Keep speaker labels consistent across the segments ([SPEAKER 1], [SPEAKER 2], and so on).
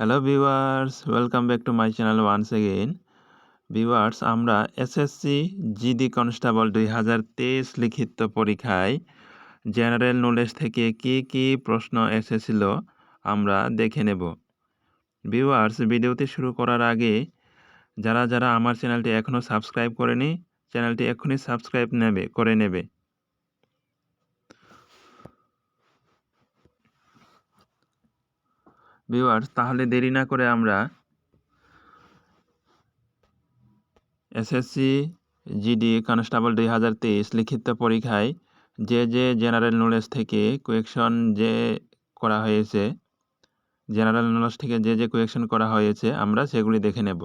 [SPEAKER 1] Hello viewers welcome back to my channel once again viewers আমরা SSC GD constable দুই হাজার তেইশ লিখিত পরীক্ষায় জেনারেল নলেজ থেকে কি কি প্রশ্ন এসেছিল আমরা দেখে নেব। ভিউয়ার্স ভিডিওটি শুরু করার আগে যারা যারা আমার চ্যানেলটি এখনও সাবস্ক্রাইব করেনি চ্যানেলটি এখনই সাবস্ক্রাইব নেবে, করে নেবে। ভিউয়ার্স তাহলে দেরি না করে আমরা এসএসসি জিডি কনস্টেবল দুই হাজার তেইশ লিখিত পরীক্ষায় যে যে জেনারেল নলেজ থেকে কোয়েকশন যে করা হয়েছে জেনারেল নলেজ থেকে যে যে কোয়েকশন করা হয়েছে, আমরা সেগুলি দেখে নেব।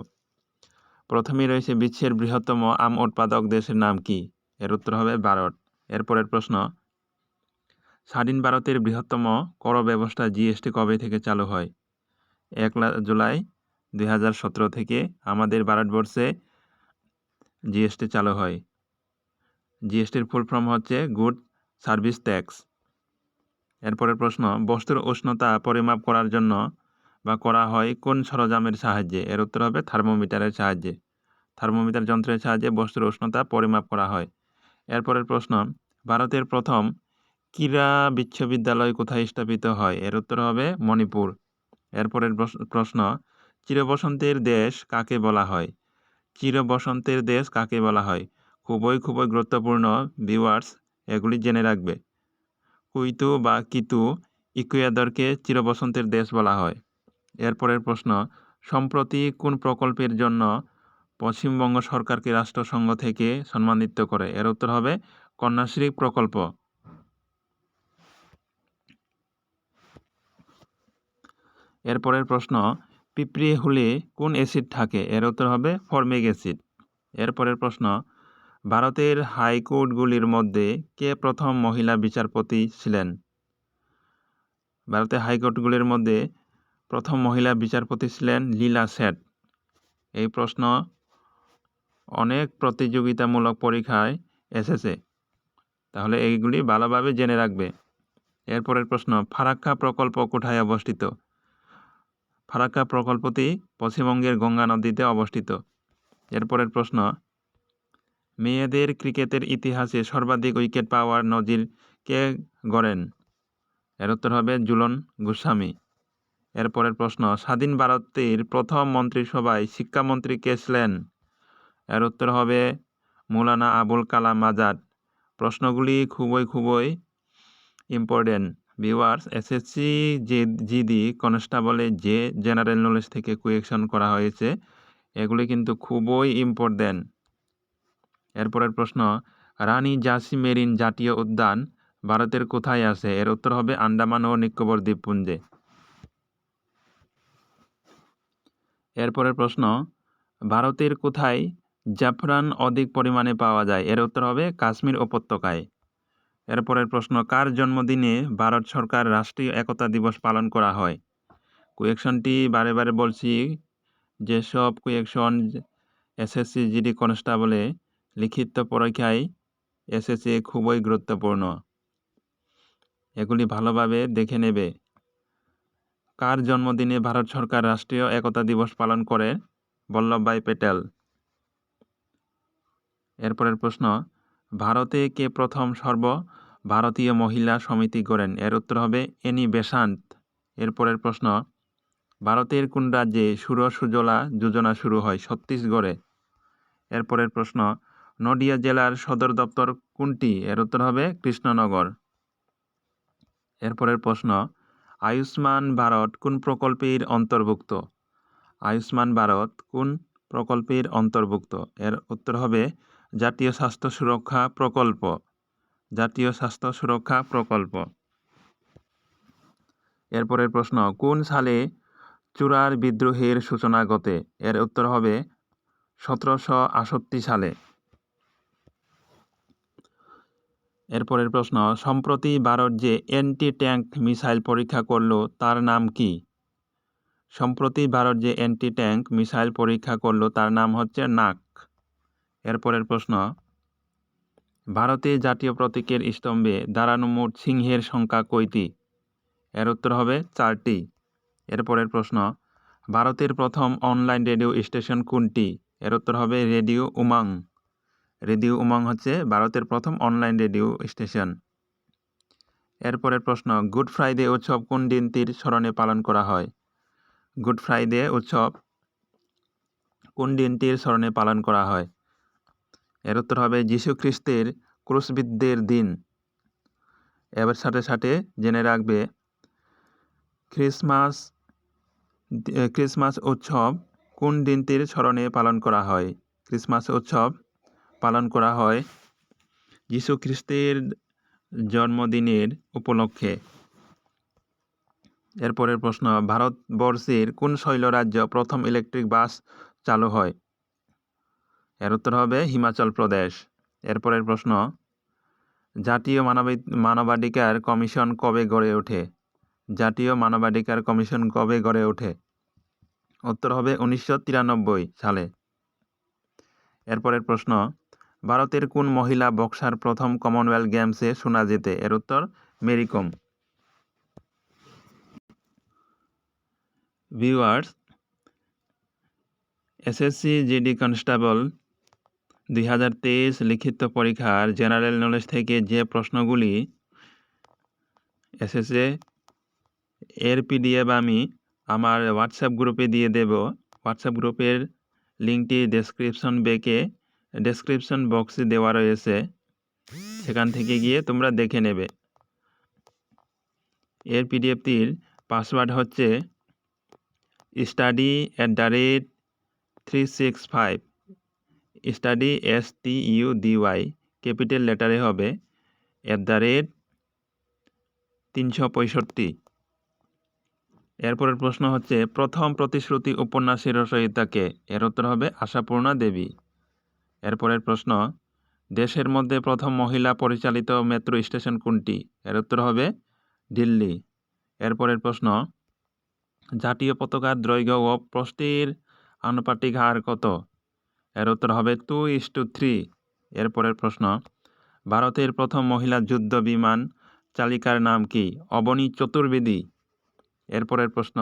[SPEAKER 1] প্রথমেই রয়েছে বিশ্বের বৃহত্তম আম উৎপাদক দেশের নাম কি? এর উত্তর হবে ভারত। এরপরের প্রশ্ন স্বাধীন ভারতের বৃহত্তম কর ব্যবস্থা জিএসটি কবে থেকে চালু হয়? এক জুলাই দু হাজার সতেরো থেকে আমাদের ভারতবর্ষে জিএসটি চালু হয়। জিএসটির ফুল ফর্ম হচ্ছে গুড সার্ভিস ট্যাক্স এরপরের প্রশ্ন, বস্তুর উষ্ণতা পরিমাপ করার জন্য বা করা হয় কোন সরঞ্জামের সাহায্যে? এর উত্তর হবে থার্মোমিটারের সাহায্যে। থার্মোমিটার যন্ত্রের সাহায্যে বস্তুর উষ্ণতা পরিমাপ করা হয়। এরপরের প্রশ্ন, ভারতের প্রথম ক্রীড়া বিশ্ববিদ্যালয় কোথায় স্থাপিত হয়? এর উত্তর হবে মণিপুর। এরপরের প্রশ্ন চিরবসন্তের দেশ কাকে বলা হয়? চিরবসন্তের দেশ কাকে বলা হয়? খুবই খুবই গুরুত্বপূর্ণ ভিউয়ার্স এগুলি জেনে রাখবে। কুইতু বা কিতু ইকুয়াদরকে চিরবসন্তের দেশ বলা হয়। এরপরের প্রশ্ন, সম্প্রতি কোন প্রকল্পের জন্য পশ্চিমবঙ্গ সরকারকে রাষ্ট্রসংঘ থেকে সম্মানিত করে? এর উত্তর হবে কন্যাশ্রী প্রকল্প। এরপরের প্রশ্ন, পিঁপড়ে হলে কোন অ্যাসিড থাকে? এর উত্তর হবে ফর্মিক অ্যাসিড। এরপরের প্রশ্ন, ভারতের হাইকোর্টগুলির মধ্যে কে প্রথম মহিলা বিচারপতি ছিলেন? ভারতের হাইকোর্টগুলির মধ্যে প্রথম মহিলা বিচারপতি ছিলেন লীলা সেট এই প্রশ্ন অনেক প্রতিযোগিতামূলক পরীক্ষায় এসেছে। তাহলে এইগুলি ভালোভাবে জেনে রাখবে। এরপরের প্রশ্ন, ফারাক্কা প্রকল্প কোথায় অবস্থিত? ফারাক্কা প্রকল্পটি পশ্চিমবঙ্গের গঙ্গা নদীতে অবস্থিত। এরপরের প্রশ্ন, মেয়েদের ক্রিকেটের ইতিহাসে সর্বাধিক উইকেট পাওয়ার নজির কে গড়েন? এর উত্তর হবে জুলন গোস্বামী। এরপরের প্রশ্ন, স্বাধীন ভারতের প্রথম মন্ত্রিসভায় শিক্ষামন্ত্রী কে ছিলেন? এর উত্তর হবে মৌলানা আবুল কালাম আজাদ। প্রশ্নগুলি খুবই খুবই ইম্পর্টেন্ট ভিউয়ার্স, এসএসসি যে জিডি, কনস্টেবলে যে জেনারেল নলেজ থেকে কুয়েকশন করা হয়েছে। এগুলি কিন্তু খুবই ইম্পর্টেন্ট। এরপরের প্রশ্ন, রানী জাসি মেরিন জাতীয় উদ্যান ভারতের কোথায় আছে? এর উত্তর হবে আন্দামান ও নিকোবর দ্বীপপুঞ্জে। এরপরের প্রশ্ন, ভারতের কোথায় জাফরান অধিক পরিমাণে পাওয়া যায়? এর উত্তর হবে কাশ্মীর উপত্যকায়। এরপরের প্রশ্ন, কার জন্মদিনে ভারত সরকার রাষ্ট্রীয় একতা দিবস পালন করা হয়? কুয়েকশনটি বারে বারে বলছি, যেসব কুয়েকশন এসএসসি জিডি কনস্টেবলে লিখিত পরীক্ষায় এসেছে খুবই গুরুত্বপূর্ণ। এগুলি ভালোভাবে দেখে নেবে। কার জন্মদিনে ভারত সরকার রাষ্ট্রীয় একতা দিবস পালন করে? বল্লভভাই প্যাটেল এরপরের প্রশ্ন ভারতে কে প্রথম সর্ব ভারতীয় মহিলা সমিতি গড়েন? এর উত্তর হবে এনি বেসান্ত। এরপরের প্রশ্ন, ভারতের কোন রাজ্যে সুর সুজলা যোজনা শুরু হয়? ছত্তিশগড়ে। এরপরের প্রশ্ন, নদিয়া জেলার সদর দপ্তর কোনটি? এর উত্তর হবে কৃষ্ণনগর। এরপরের প্রশ্ন, আয়ুষ্মান ভারত কোন প্রকল্পের অন্তর্ভুক্ত? আয়ুষ্মান ভারত কোন প্রকল্পের অন্তর্ভুক্ত? এর উত্তর হবে জাতীয় স্বাস্থ্য সুরক্ষা প্রকল্প। জাতীয় স্বাস্থ্য সুরক্ষা প্রকল্প। এরপরের প্রশ্ন, কোন সালে চূড়ার বিদ্রোহের সূচনা ঘটে? এর উত্তর হবে, সতেরোশো আষট্টি সালে। এরপরের প্রশ্ন, সম্প্রতি ভারত যে অ্যান্টি ট্যাঙ্ক মিসাইল পরীক্ষা করল, তার নাম কি? সম্প্রতি ভারত যে অ্যান্টি ট্যাঙ্ক মিসাইল পরীক্ষা করল, তার নাম হচ্ছে নাক এরপরের প্রশ্ন, ভারতে জাতীয় প্রতীকের স্তম্ভে দাঁড়ানো মোট সিংহের সংখ্যা কয়টি? এর উত্তর হবে চারটি। এরপরের প্রশ্ন, ভারতের প্রথম অনলাইন রেডিও স্টেশন কোনটি? এর উত্তর হবে রেডিও উমাং। রেডিও উমাং হচ্ছে ভারতের প্রথম অনলাইন রেডিও স্টেশন। এরপরের প্রশ্ন, গুড ফ্রাইডে উৎসব কোন দিনটির স্মরণে পালন করা হয়? গুড ফ্রাইডে উৎসব কোন দিনটির স্মরণে পালন করা হয়? এর উত্তর হবে যীশু খ্রিস্টের ক্রুশবিদ্ধের দিন। এবার সাথে সাথে জেনে রাখবে ক্রিসমাস ক্রিসমাস উৎসব কোন দিনটির স্মরণে পালন করা হয়? ক্রিসমাস উৎসব পালন করা হয় যীশু খ্রিস্টের জন্মদিনের উপলক্ষে। এরপরের প্রশ্ন, ভারতবর্ষের কোন শৈল রাজ্য প্রথম ইলেকট্রিক বাস চালু হয়? এর উত্তর হবে হিমাচল প্রদেশ। এরপরের প্রশ্ন, জাতীয় মানবাধি, মানবাধিকার কমিশন কবে গড়ে ওঠে? জাতীয় মানবাধিকার কমিশন কবে গড়ে ওঠে? উত্তর হবে উনিশশো তিরানব্বই সালে। এরপরের প্রশ্ন, ভারতের কোন মহিলা বক্সার প্রথম কমনওয়েলথ গেমসে সোনা জেতে? এর উত্তর Mary Kom viewers, SSC GD constable দুই হাজার তেইশ লিখিত পরীক্ষার জেনারেল নলেজ থেকে যে প্রশ্নগুলি এসেছে, এর পিডিএফ আমি আমার হোয়াটসঅ্যাপ গ্রুপে দিয়ে দেব। হোয়াটসঅ্যাপ গ্রুপের লিঙ্কটি ডেসক্রিপশন বেকে ডেসক্রিপশন বক্সে দেওয়া রয়েছে। সেখান থেকে গিয়ে তোমরা দেখে নেবে। এর পিডিএফটির পাসওয়ার্ড হচ্ছে study at the rate three six five study S T U D Y capital লেটারে হবে অ্যাট দ্য রেট তিনশো পঁয়ষট্টি। এরপরের প্রশ্ন হচ্ছে, প্রথম প্রতিশ্রুতি উপন্যাসের রচয়িতাকে, এর উত্তর হবে আশাপূর্ণা দেবী। এরপরের প্রশ্ন, দেশের মধ্যে প্রথম মহিলা পরিচালিত মেট্রো স্টেশন কোনটি? এর উত্তর হবে দিল্লি। এরপরের প্রশ্ন, জাতীয় পতাকার দৈর্ঘ্য ও প্রস্তির আনুপাতিক হার কত? এর উত্তর হবে টু ইস টু থ্রি এরপরের প্রশ্ন, ভারতের প্রথম মহিলা যুদ্ধ বিমান চালিকার নাম কি? অবনী চতুর্বেদী। এরপরের প্রশ্ন,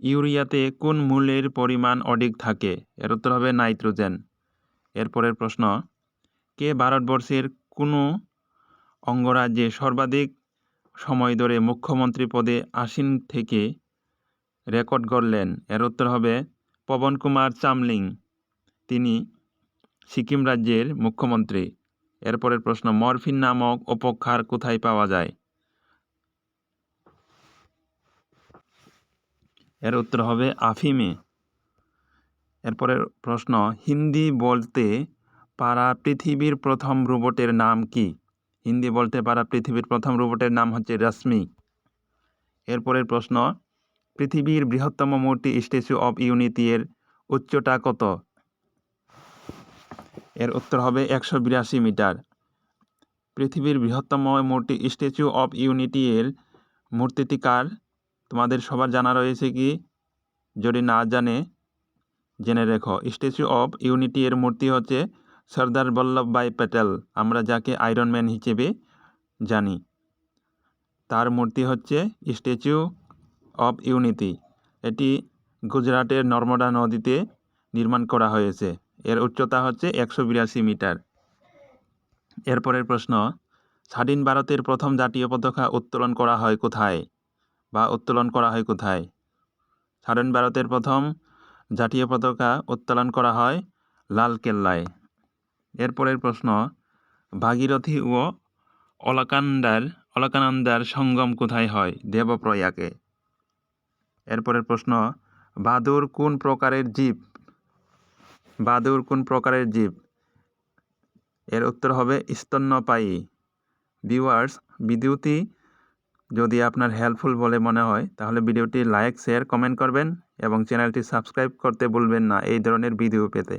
[SPEAKER 1] ইউরিয়াতে কোন মূলের পরিমাণ অধিক থাকে? এর উত্তর হবে নাইট্রোজেন। এরপরের প্রশ্ন, কে ভারতবর্ষের কোনো অঙ্গরাজ্যে সর্বাধিক সময় ধরে মুখ্যমন্ত্রী পদে আসীন থেকে রেকর্ড করলেন এর উত্তর হবে পবন কুমার চামলিং। তিনি সিকিম রাজ্যের মুখ্যমন্ত্রী। এরপরের প্রশ্ন, মরফিন নামক উপক্ষার কোথায় পাওয়া যায়? এর উত্তর হবে আফিমে। এরপরের প্রশ্ন, হিন্দি বলতে পারা পৃথিবীর প্রথম রোবটের নাম কি? হিন্দি বলতে পারা পৃথিবীর প্রথম রোবটের নাম হচ্ছে রশ্মি এরপরের প্রশ্ন, পৃথিবীর বৃহত্তম মূর্তি স্ট্যাচু অব ইউনিটি এর উচ্চতা কত? এর উত্তর হবে একশো বিরাশি মিটার। পৃথিবীর বৃহত্তম মূর্তি স্ট্যাচু অব ইউনিটি এর মূর্তিটিকার তোমাদের সবার জানা রয়েছে কি? যদি না জানে, জেনে রেখো। স্ট্যাচু অব ইউনিটি এর মূর্তি হচ্ছে সর্দার বল্লভভাই প্যাটেল। আমরা যাকে আয়রন ম্যান হিসেবে জানি। তার মূর্তি হচ্ছে স্ট্যাচু অব ইউনিটি। এটি গুজরাটের নর্মদা নদীতে নির্মাণ করা হয়েছে। এর উচ্চতা হচ্ছে একশো বিরাশি মিটার। এরপরের প্রশ্ন, স্বাধীন ভারতের প্রথম জাতীয় পতাকা উত্তোলন করা হয় কোথায় বা উত্তোলন করা হয় কোথায়? স্বাধীন ভারতের প্রথম জাতীয় পতাকা উত্তোলন করা হয় লালকেল্লায়। এরপরের প্রশ্ন, ভাগীরথী ও অলকান্দার, অলকানন্দার সঙ্গম কোথায় হয় দেবপ্রয়াগে? এরপরের প্রশ্ন, বাদুর কোন প্রকারের জীব বাদুর কোন প্রকারের জীব? এর উত্তর হবে স্তন্যপায়ী। ভিউয়ার্স, ভিডিওটি যদি আপনার হেল্পফুল বলে মনে হয়, তাহলে ভিডিওটি লাইক, শেয়ার, কমেন্ট করবেন এবং চ্যানেলটি সাবস্ক্রাইব করতে ভুলবেন না এই ধরনের ভিডিও পেতে।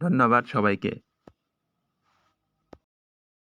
[SPEAKER 1] ধন্যবাদ সবাইকে।